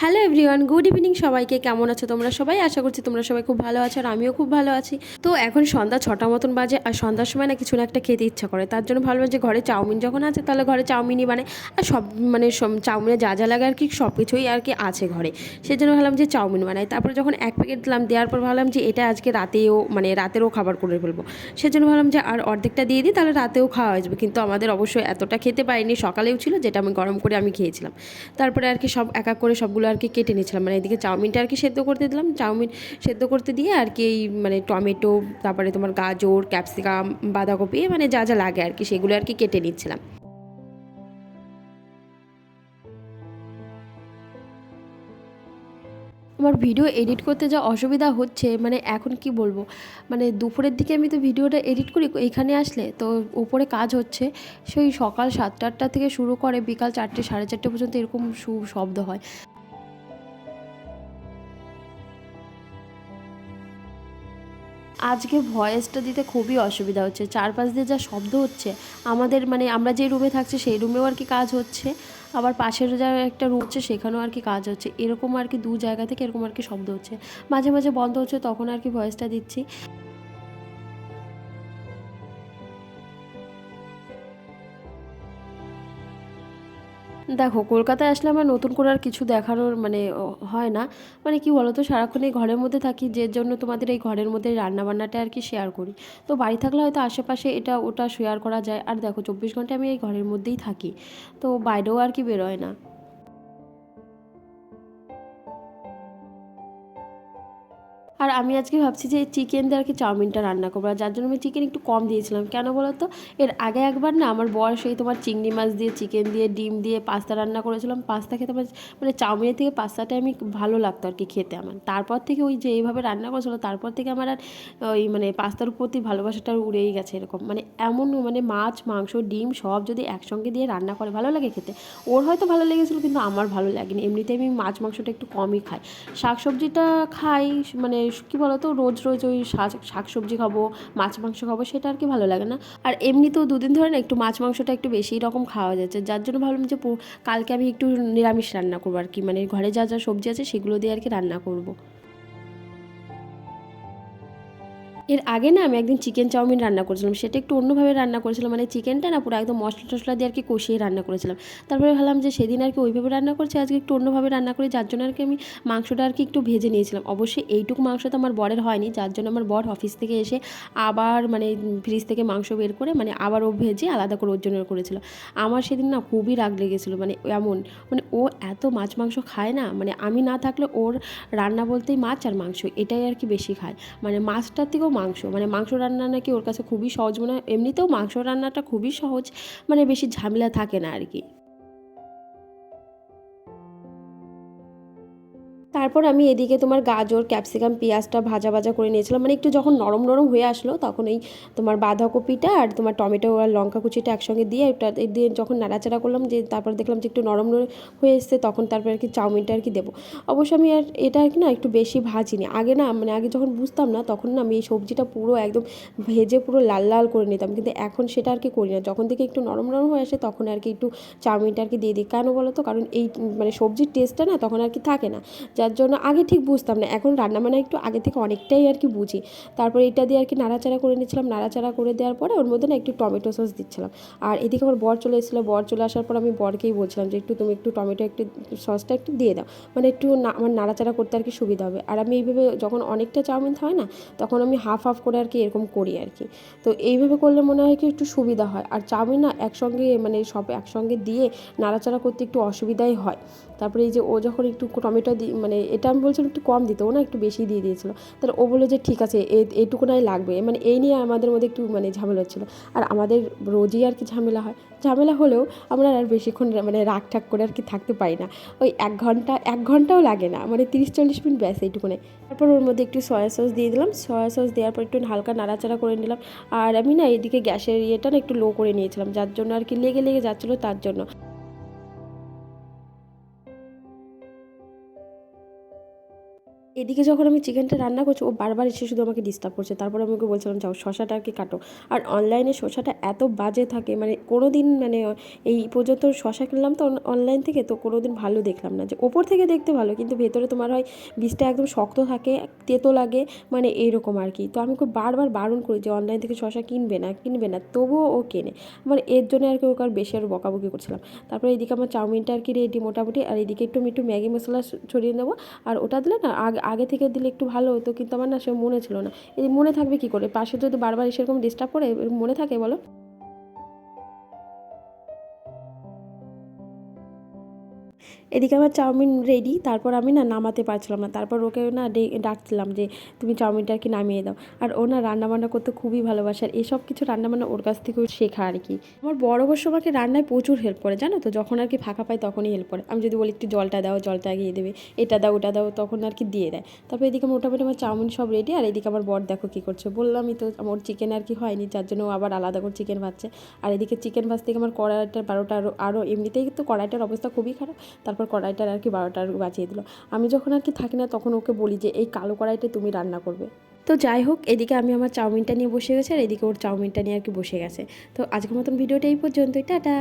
Hello everyone, good evening সবাইকে। কেমন আছো তোমরা সবাই? আশা করছি তোমরা সবাই খুব ভালো আছো আর আমিও খুব ভালো আছি। তো এখন সন্ধ্যা ছটা মতন বাজে আর সন্ধ্যার সময় না কিছু না একটা খেতে ইচ্ছা করে। তার জন্য ভাবলাম যে ঘরে চাউমিন যখন আছে তাহলে ঘরে চাউমিনই বানাই। আর সব মানে চাউমিনে যা যা লাগে আর কি সব কিছুই আর কি আছে ঘরে। সেজন্য ভাবলাম যে চাউমিন বানাই। তারপরে যখন এক প্যাকেট দিলাম, দেওয়ার পর ভাবলাম যে এটা আজকে রাতেও মানে রাতেরও খাবার করে ফেলব। সেজন্য ভাবলাম যে আর অর্ধেকটা দিয়ে দিই, তাহলে রাতেও খাওয়া হয়ে যাবে। কিন্তু আমাদের অবশ্যই এতটা খেতে পারিনি, সকালেও ছিল, যেটা আমি গরম করে আমি খেয়েছিলাম। তারপরে আর কি সব এক এক করে সবগুলো আর কি কেটে নিয়েছিলাম। মানে এদিকে চাউমিনটা আর কি সেদ্ধ করতে দিলাম। চাউমিন সেদ্ধ করতে দিয়ে আর কি এই মানে টমেটো, তারপরে তোমার গাজর, ক্যাপসিকাম, বাঁধাকপি মানে যা যা লাগে আর কি সেগুলো আর কি কেটে নিচ্ছিলাম। আমার ভিডিও এডিট করতে যা অসুবিধা হচ্ছে মানে এখন কি বলব? মানে দুপুরের দিকে আমি তো ভিডিওটা এডিট করি এখানে আসলে তো উপরে কাজ হচ্ছে। সেই সকাল সাতটা আটটা থেকে শুরু করে বিকাল চারটে, সাড়ে চারটে পর্যন্ত এরকম শব্দ হয়। আজকে ভয়েসটা দিতে খুবই অসুবিধা হচ্ছে। চারপাশ দিয়ে যা শব্দ হচ্ছে, আমাদের মানে আমরা যে রুমে থাকছি সেই রুমেও আর কি কাজ হচ্ছে। আবার পাশের যা একটা রুম হচ্ছে সেখানেও আর কি কাজ হচ্ছে। এরকম আর কি দু জায়গা থেকে এরকম আর কি শব্দ হচ্ছে। মাঝে মাঝে বন্ধ হচ্ছে, তখন আর কি ভয়েসটা দিচ্ছি। দেখো, কলকাতায় আসলে আমার নতুন করে আর কিছু দেখানোর মানে হয় না। মানে কি বলতো, সারাক্ষণ এই ঘরের মধ্যে থাকি, যে জন্য তোমাদের এই ঘরের মধ্যে রান্নাবান্নাটা আর কি শেয়ার করি। তো বাড়ি থাকলে হয়তো আশেপাশে এটা, ওটা শেয়ার করা যায়। আর দেখো, চব্বিশ ঘণ্টা আমি এই ঘরের মধ্যেই থাকি। তো বাইরেও আর কি বেরোয় না। আর আমি আজকে ভাবছি যে চিকেন দিয়ে আর কি চাউমিনটা রান্না করব। আর যার জন্য আমি চিকেন একটু কম দিয়েছিলাম। কেন বলো তো এর আগে একবার না আমার বর সেই তোমার চিংড়ি মাছ দিয়ে চিকেন দিয়ে, ডিম দিয়ে পাস্তা রান্না করেছিলাম। পাস্তা খেতে আমার মানে চাউমিনের থেকে পাস্তাটা আমি ভালো লাগতো আর কি খেতে আমার। তারপর থেকে ওই যে এইভাবে রান্না করেছিল, তারপর থেকে আমার আর ওই মানে পাস্তার প্রতি ভালোবাসাটা উড়েই গেছে এরকম। মানে এমন মানে মাছ, মাংস, ডিম সব যদি একসঙ্গে দিয়ে রান্না করে ভালো লাগে খেতে। ওর হয়তো ভালো লেগেছিলো কিন্তু আমার ভালো লাগেনি। এমনিতে আমি মাছ, মাংসটা একটু কমই খাই। শাকসবজিটা খাই মানে কী তো রোজ রোজ ওই শাক সবজি খাব, মাছ মাংস খাব, সেটা আর কি ভালো লাগে না। আর এমনিতেও দুদিন ধরে না একটু মাছ মাংসটা একটু বেশি রকম খাওয়া যাচ্ছে। যার জন্য ভাবলাম যে কালকে আমি একটু নিরামিষ রান্না করব আর কি। মানে ঘরে যা যা সবজি আছে সেগুলো দিয়ে আর কি রান্না করব। এর আগে না আমি একদিন চিকেন চাউমিন রান্না করেছিলাম, সেটা একটু অন্যভাবে রান্না করেছিলাম মানে চিকেনটা না পুরো একদম মশলা টশলা দিয়ে আর কি কষিয়ে রান্না করেছিলাম। তারপরে ভাবলাম যে সেদিন আর কি ওইভাবে রান্না করছি, আজকে একটু অন্যভাবে রান্না করি, যার জন্য আর কি আমি মাংসটা আর কি একটু ভেজে নিয়েছিলাম। অবশ্যই এইটুকু মাংস তো আমার বরের হয়নি, যার জন্য আমার বর অফিস থেকে এসে আবার মানে ফ্রিজ থেকে মাংস বের করে মানে আবার ও ভেজে আলাদা করে ওর জন্য করেছিল। আমার সেদিন না খুবই রাগ লেগেছিলো মানে এমন মানে ও এত মাছ মাংস খায় না মানে আমি না থাকলে ওর রান্না বলতেই মাছ আর মাংস, এটাই আর কি বেশি খায়। মানে মাছটার থেকেও মাংস। মানে মাংস রান্না নাকি ওর কাছে খুবই সহজ। মনে হয় এমনিতেও মাংস রান্নাটা খুবই সহজ। মানে বেশি ঝামেলা থাকে না আর কি। তারপর আমি এদিকে তোমার গাজর ক্যাপসিকাম পেঁয়াজটা ভাজা ভাজা করে নিয়েছিলাম। মানে একটু যখন নরম নরম হয়ে আসলো, তখন এই তোমার বাঁধাকপিটা আর তোমার টমেটো আর লঙ্কা কুচিটা একসঙ্গে দিয়ে ওটা দিয়ে যখন নাড়াচাড়া করলাম, যে তারপর দেখলাম যে একটু নরম নরম হয়ে এসছে, তখন তারপর আর কি চাউমিনটা আর কি দেবো। অবশ্য আমি আর এটা আর কি না একটু বেশি ভাজিনি। আগে না মানে আগে যখন বুঝতাম না, তখন না আমি এই সবজিটা পুরো একদম ভেজে পুরো লাল লাল করে নিতাম। কিন্তু এখন সেটা আর কি করি না। যখন থেকে একটু নরম নরম হয়ে আসে, তখন আর কি একটু চাউমিনটা আর কি দিয়ে দিই। কেন বলো তো? কারণ এই মানে সবজির টেস্টটা না তখন আর কি থাকে না। যার জন্য আগে ঠিক বুঝতাম না। এখন রান্না বান্না একটু আগে থেকে অনেকটাই আর কি বুঝি। তারপরে এটা দিয়ে আর কি নাড়াচাড়া করে নিচ্ছিলাম নাড়াচাড়া করে দেওয়ার পরে ওর মধ্যে না একটু টমেটো সস দিচ্ছিলাম। আর এদিকে আমার বর চলে এসেছিল। বর চলে আসার পর আমি বরকেই বলছিলাম যে, একটু তুমি একটু টমেটো একটু সসটা একটু দিয়ে দাও। মানে একটু না, আমার নাড়াচাড়া করতে আর কি সুবিধা হবে। আর আমি এইভাবে যখন অনেকটা চাউমিন হয় না, তখন আমি হাফ হাফ করে আর কি এরকম করি আর কি। তো এইভাবে করলে মনে হয় কি একটু সুবিধা হয়। আর চাউমিন না একসঙ্গে মানে সব একসঙ্গে দিয়ে নাড়াচাড়া করতে একটু অসুবিধাই হয়। তারপরে এই যে ও যখন একটু টমেটো মানে এটা আমি বলছিলাম একটু কম দিতে, ও না একটু বেশি দিয়ে দিয়েছিলো। তাহলে ও বলল যে ঠিক আছে এইটুকুনাই লাগবে। মানে এই নিয়ে আমাদের মধ্যে একটু মানে ঝামেলা হচ্ছিল। আর আমাদের রোজই আর কি ঝামেলা হয়। ঝামেলা হলেও আমরা আর বেশিক্ষণ মানে রাগ ঠাক করে আর কি থাকতে পারি না। ওই এক ঘণ্টা, এক ঘন্টাও লাগে না। মানে তিরিশ চল্লিশ মিনিট ব্যাস এইটুকুনে তারপর ওর মধ্যে একটু সয়া সস দিয়ে দিলাম। সয়া সস দেওয়ার পর একটু হালকা নাড়াচাড়া করে নিলাম। আর আমি না এদিকে গ্যাসের ইয়েটা না একটু লো করে নিয়েছিলাম। যার জন্য আর কি লেগে লেগে যাচ্ছিল তার জন্য। এদিকে যখন আমি চিকেনটা রান্না করছি, ও বারবার এসে শুধু আমাকে ডিস্টার্ব করছে। তারপর আমি ওকে বলছিলাম, যাও, শশাটা আর কি কাটো। আর অনলাইনে শশাটা এত বাজে থাকে মানে কোনো দিন মানে এই পর্যন্ত শশা কিনলাম তো অনলাইন থেকে, তো কোনো দিন ভালো দেখলাম না। যে ওপর থেকে দেখতে ভালো, কিন্তু ভেতরে তোমার হয় বীজটা একদম শক্ত থাকে, তেতো লাগে মানে এইরকম আর কি তো আমি খুব বারবার বারণ করি যে অনলাইন থেকে শশা কিনবে না কিনবে না, তবুও ও কেনে। মানে এর জন্য আর কি ওকে আর বেশি আরও বকাবকি করছিলাম। তারপরে এদিকে আমার চাউমিনটা আর কি রেডি মোটামুটি, আর এদিকে একটু আমি একটু ম্যাগি মশলা ছড়িয়ে দেবো আর ওটা দিলে না, আগে আগে থেকে দিলে একটু ভালো হতো, কিন্তু আমার না সে মনে ছিল না। মনে থাকবে কি করে? পাশে যদি বারবার সেরকম ডিস্টার্ব করে মনে থাকে বলো? এদিকে আমার চাউমিন রেডি তারপর আমি না নামাতে পারছিলাম না। তারপর ওকে না ডাকছিলাম যে, তুমি চাউমিনটা আর কি নামিয়ে দাও। আর ও না রান্নাবান্না করতে খুবই ভালোবাসে। আর এসব কিছু রান্নাবান্না ওর কাছ থেকেও শেখা আর কি আমার বড় অবশ্য আমাকে রান্নায় প্রচুর হেল্প করে, জানো তো? যখন আর কি ফাঁকা পাই তখনই হেল্প করে। আমি যদি বলি, একটু জলটা দাও, জলটা এগিয়ে দেবে। এটা দাও, ওটা দাও, তখন আর কি দিয়ে দেয়। তারপর এদিকে মোটামুটি আমার চাউমিন সব রেডি আর এদিকে আমার বর দেখো কী করছে। বললামই তো, আমার চিকেন আর কি হয়নি, যার জন্য আবার আলাদা করে চিকেন ভাজছে। আর এদিকে চিকেন ভাজ থেকে আমার কড়াইটার বারোটা আরও আরও এমনিতেই তো কড়াইটার অবস্থা খুবই খারাপ। তারপর কড়াইটার আর কি বারোটার বাজিয়ে বাঁচিয়ে দিল। আমি যখন আর কি থাকি না তখন ওকে বলি যে, এই কালো কড়াইটা তুমি রান্না করবে। তো যাই হোক, এদিকে আমি আমার চাউমিনটা নিয়ে বসে গেছি আর এদিকে ওর চাউমিনটা নিয়ে আর কি বসে গেছে। তো আজকের মতন ভিডিওটা এই পর্যন্তই। টাটা!